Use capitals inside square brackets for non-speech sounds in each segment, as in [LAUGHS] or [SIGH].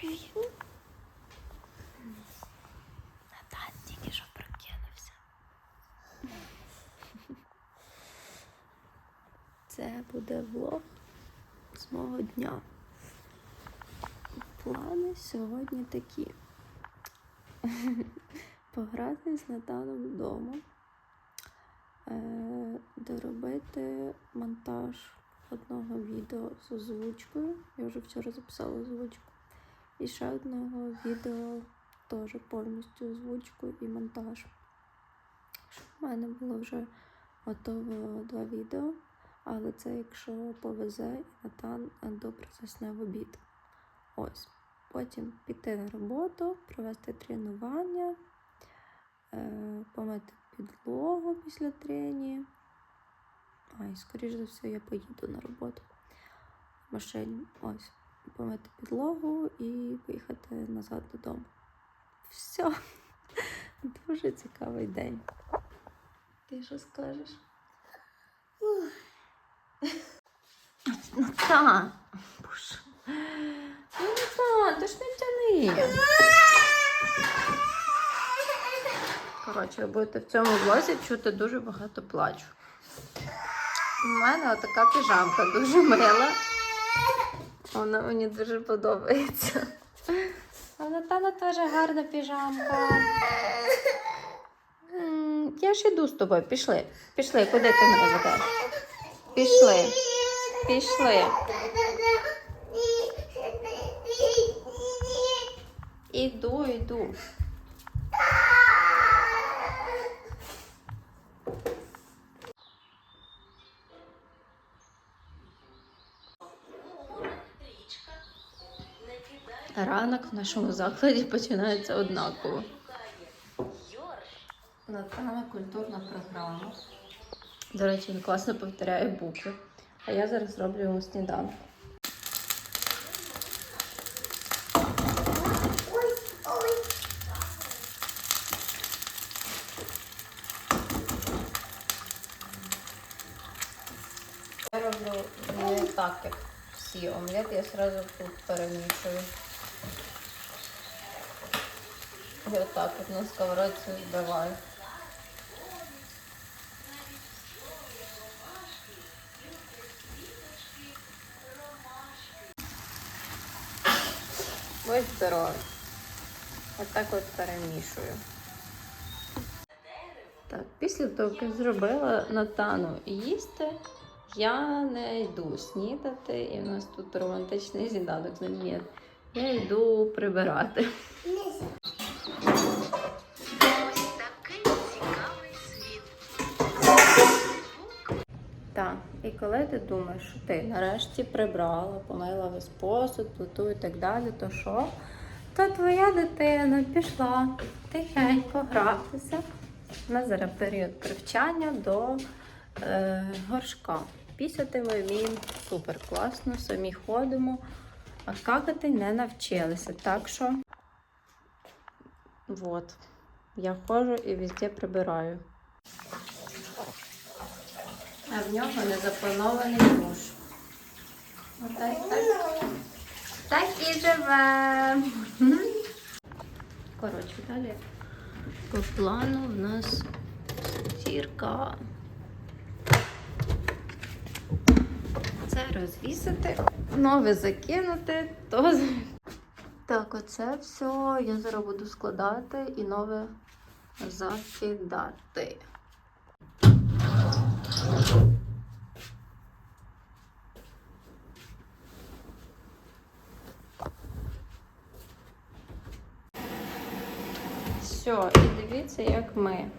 Привіт. Натан тільки що прокинувся. Це буде влог з мого дня. Плани сьогодні такі. [LAUGHS] Пограти з Натаном вдома, е, доробити монтаж одного відео з озвучкою. Я вже вчора записала озвучку. І ще одного відео теж повністю озвучку і монтаж. В мене було вже готово два відео, але це якщо повезе і Натан добре засне в обід. Ось. Потім піти на роботу, провести тренування, е, помити підлогу після трені. А, і скоріш за все, я поїду на роботу в машині. Ось. Помити підлогу і поїхати назад додому. Все. Дуже цікавий день. Ти що скажеш? Ну та. Боже. Ну та, ти ж не тяни. Коротше, ви будете в цьому влозі чути дуже багато плачу. У мене отака піжамка дуже мила. Вона мені дуже подобається. А Натана теж гарна піжамка. Я ж іду з тобою. Пішли. Пішли, куди ти мене ведеш? Пішли. Пішли. Іду, іду. Ранок в нашому закладі починається однаково. Натана культурна програма. До речі, він класно повторяє букви. А я зараз роблю йому сніданок. Я роблю не так, як всі омлет, я одразу тут перемішую. І отак от на сковородці збиваю. Будь здоровий. Отак от перемішую. Так, після того, як зробила Натану їсти, я не йду снідати, і в нас тут романтичний сніданок з ним. Я йду прибирати. І коли ти думаєш, що ти нарешті прибрала, помила весь посуд, плиту і так далі, то що? То твоя дитина пішла тихенько гратися. У нас зараз період привчання до е, горшка. Пісяти ми вміємо супер класно, самі ходимо, а какати не навчилися. Так що, от, я ходжу і везде прибираю. А в нього не запланований душ. Отак, так. Так і живе. Коротше, далі по плану в нас зірка. Це розвісити, нове закинути, то так, оце все я зараз буду складати і нове закидати. Все, і дивіться, як ми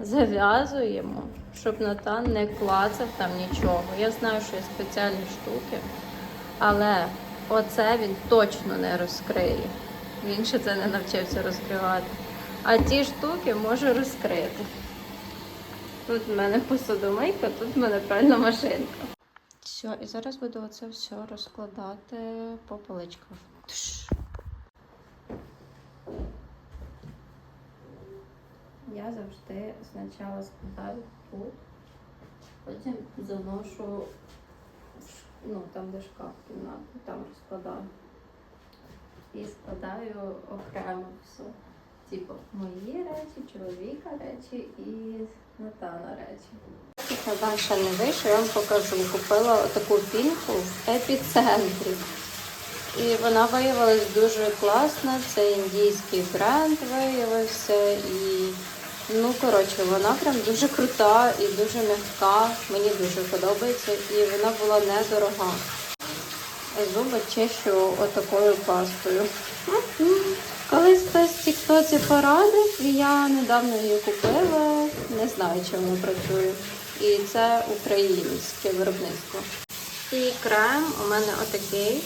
зав'язуємо, щоб Натан не клацав там нічого. Я знаю, що є спеціальні штуки, але оце він точно не розкриє. Він ще це не навчився розкривати. А ті штуки може розкрити. Тут в мене посудомийка, тут в мене пральна машинка. Все, і зараз буду оце все розкладати по поличках. Я завжди спочатку складаю тут, потім заношу ну, там, де шкаф кімнату, там розкладаю. і складаю окремо все. Типу, мої речі, чоловіка речі і Натана речі. Натан ще не вийшов, я вам покажу. Купила таку пінку в епіцентрі. І вона виявилась дуже класна. Це індійський бренд виявився. І ну коротше, вона прям дуже крута і дуже м'яка. Мені дуже подобається. І вона була недорога. Зуби чищу отакою пастою. [LAUGHS] Колись хтось в Тіктоці порадив, і я недавно її купила. Не знаю, чи вона працює. І це українське виробництво. І крем у мене отакий.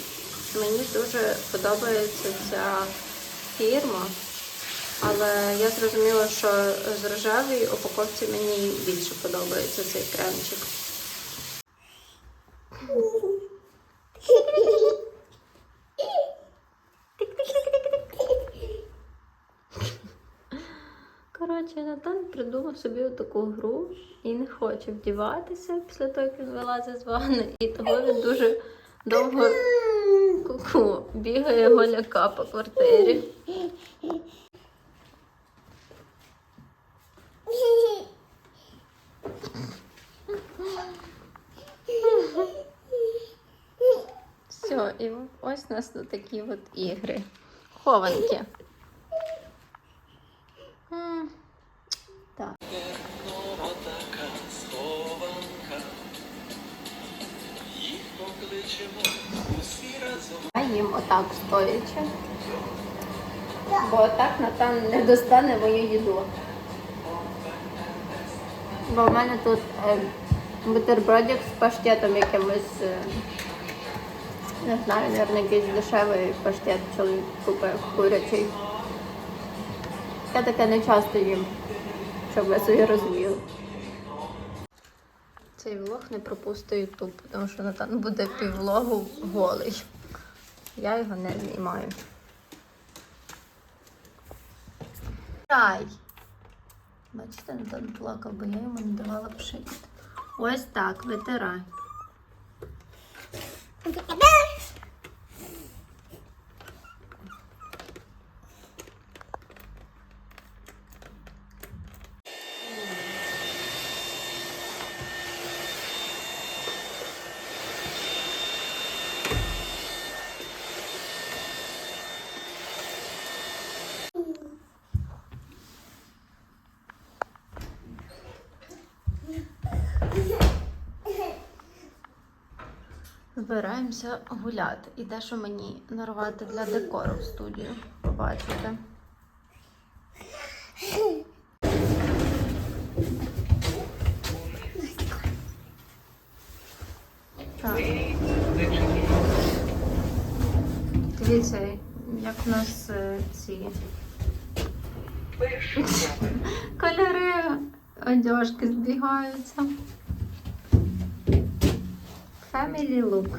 Мені дуже подобається ця фірма, але я зрозуміла, що з рожевої упаковці мені більше подобається цей кремчик. Коротше, Натан придумав собі таку гру і не хоче вдіватися після того, як він вилазить з ванни. І того він дуже довго ку-ку, бігає голяка по квартирі. І ось у нас тут такі от ігри. Хованки. Так. Я їм отак стоячи. Бо отак Натан не достане мою їду. Бо в мене тут е, бутербродик з паштетом якимось, е, не знаю, мабуть, якийсь дешевий паштет чоловік купив курячий. Я таке не часто їм, щоб ви собі розуміли. Цей влог не пропустить YouTube, тому що Натан буде півлогу голий. Я його не знімаю. Рай! Бачите, Натан плакав, бо я йому не давала пшикати. Ось так, витирай. Збираємося гуляти. І те, що мені нарвати для декору в студію. Побачите. Так. Дивіться, як у нас е, ці [LAUGHS] кольори одежки збігаються. Family look.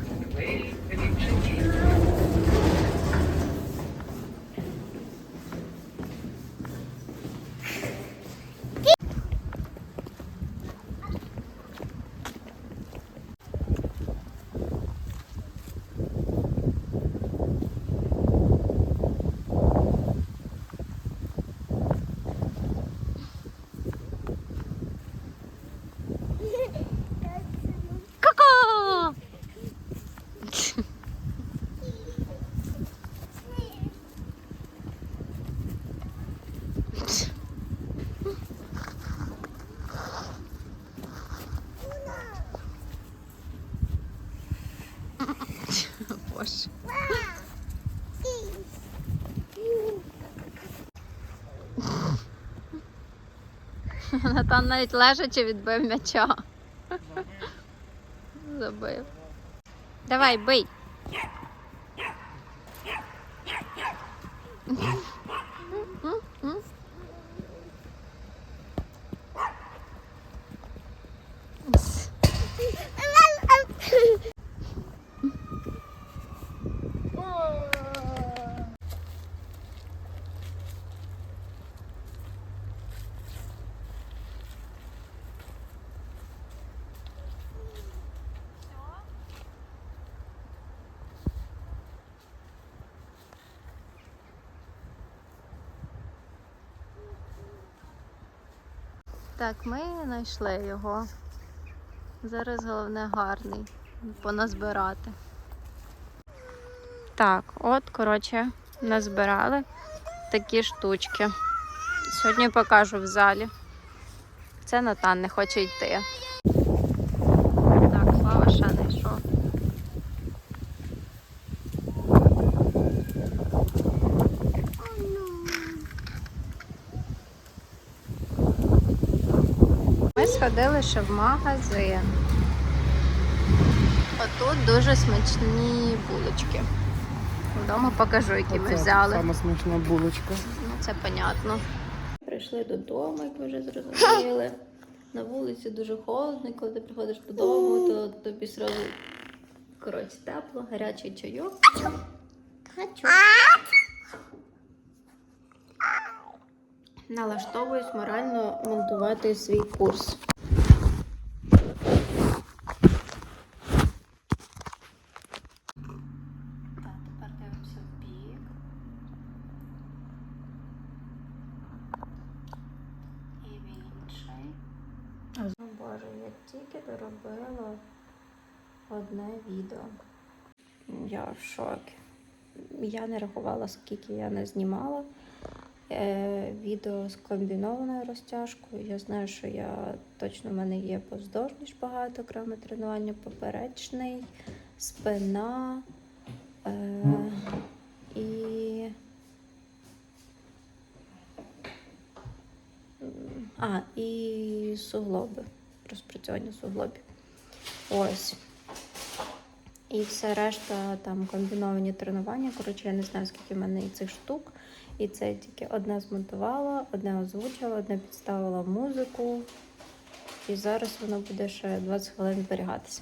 [LAUGHS] Натан навіть лежачи відбив м'яча. Забив. Давай, бий. Так, ми знайшли його. Зараз головне гарний поназбирати. Так, от, коротше, назбирали такі штучки. Сьогодні покажу в залі. Це Натан не хоче йти. Так, Слава ще не йшов. Ми сходили ще в магазин. Отут дуже смачні булочки. Вдома покажу, які ми взяли. Саме смачна булочка. Ну, це понятно. Прийшли додому, як ви вже зрозуміли. На вулиці дуже холодно, і коли ти приходиш додому, то тобі сразу коротше тепло, гарячий чайок. Хочу. Налаштовуюсь морально монтувати свій курс. Так, тепер дивимося в бік. І в інший. О Боже, я тільки доробила одне відео. Я в шокі. Я не рахувала, скільки я не знімала. Е, відео з комбінованою розтяжкою. Я знаю, що я точно в мене є повздовжній шпагат, окреме тренування, поперечний, спина. Е, і А, і суглоби. Розпрацьовування суглобів. Ось. І все решта там комбіновані тренування. Коротше, я не знаю, скільки в мене і цих штук. І це тільки одне змонтувала, одне озвучила, одне підставила музику. І зараз воно буде ще 20 хвилин зберігатися.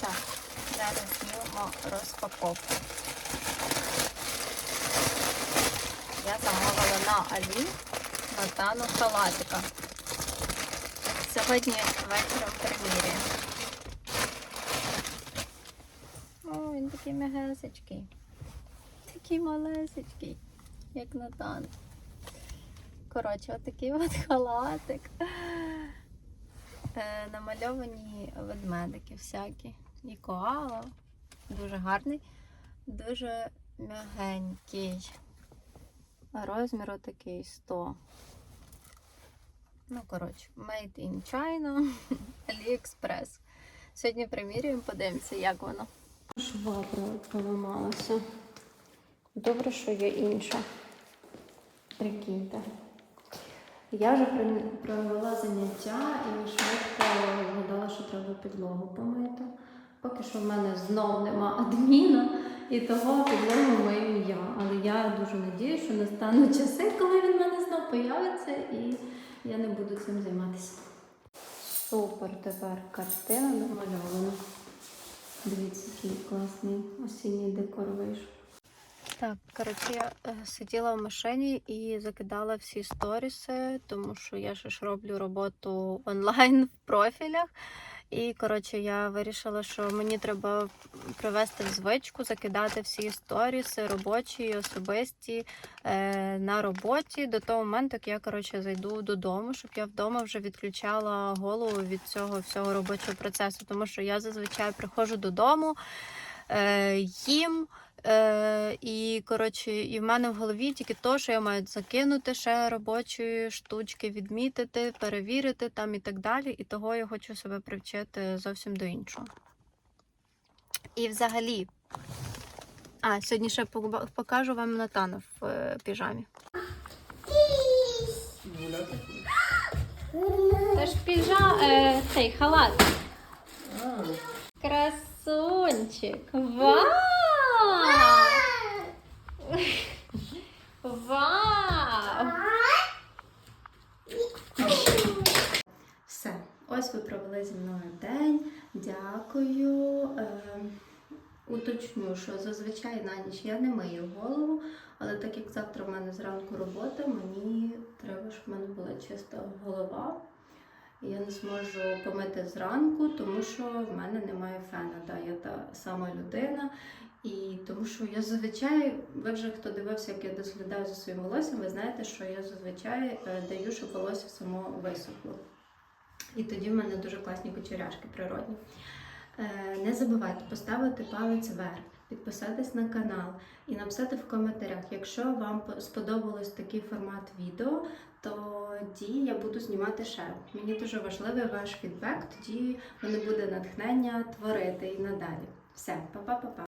Так, зараз зробимо розпаковку. Я замовила на Алі Натану халатика. Сьогодні вечором примірює. О, він такий мегесечкий. Такий малесечкий, як Натан. Коротше, отакий от халатик. Е, намальовані ведмедики всякі. І коала. Дуже гарний, дуже м'ягенький. Розмір такий 100. Ну, коротше, made in China, [LAUGHS] AliExpress. Сьогодні примірюємо, подивимося, як воно. Швабра поламалася. Добре, що є інша. Прикиньте. Я вже провела заняття і швидко згадала, що треба підлогу помити. Поки що в мене знов нема адміна, і того підлогу мию я. Але я дуже надію, що настануть часи, коли він в мене знов появиться, і я не буду цим займатися. Супер тепер картина намальована. Дивіться, який класний осінній декор вийшов. Так, коротше, я е, сиділа в машині і закидала всі сторіси, тому що я ще ж роблю роботу онлайн в профілях. І коротше, я вирішила, що мені треба привести в звичку, закидати всі сторіси, робочі особисті е, на роботі до того моменту, як я коротше зайду додому, щоб я вдома вже відключала голову від цього всього робочого процесу. Тому що я зазвичай приходжу додому, е, їм. Е, і коротше, і в мене в голові тільки то, що я маю закинути ще робочі штучки, відмітити, перевірити там і так далі. І того я хочу себе привчити зовсім до іншого. І взагалі, а сьогодні ще покажу вам Натана в е, піжамі. Це ж піжа, е, цей халат. Красунчик. Вау! Все, ось ви провели зі мною день. Дякую. Е, уточню, що зазвичай на ніч я не мию голову, але так як завтра в мене зранку робота, мені треба, щоб в мене була чиста голова. Я не зможу помити зранку, тому що в мене немає фена. Да, я та сама людина. І тому що я зазвичай, ви вже хто дивився, як я дослідаю за своїм волоссям, ви знаєте, що я зазвичай е, даю, щоб волосся само висохло. І тоді в мене дуже класні кучеряшки природні. Е, Не забувайте поставити палець вверх, підписатись на канал і написати в коментарях, якщо вам сподобалось такий формат відео, тоді я буду знімати ще. Мені дуже важливий ваш фідбек, тоді мене буде натхнення творити і надалі. Все, па-па-па-па.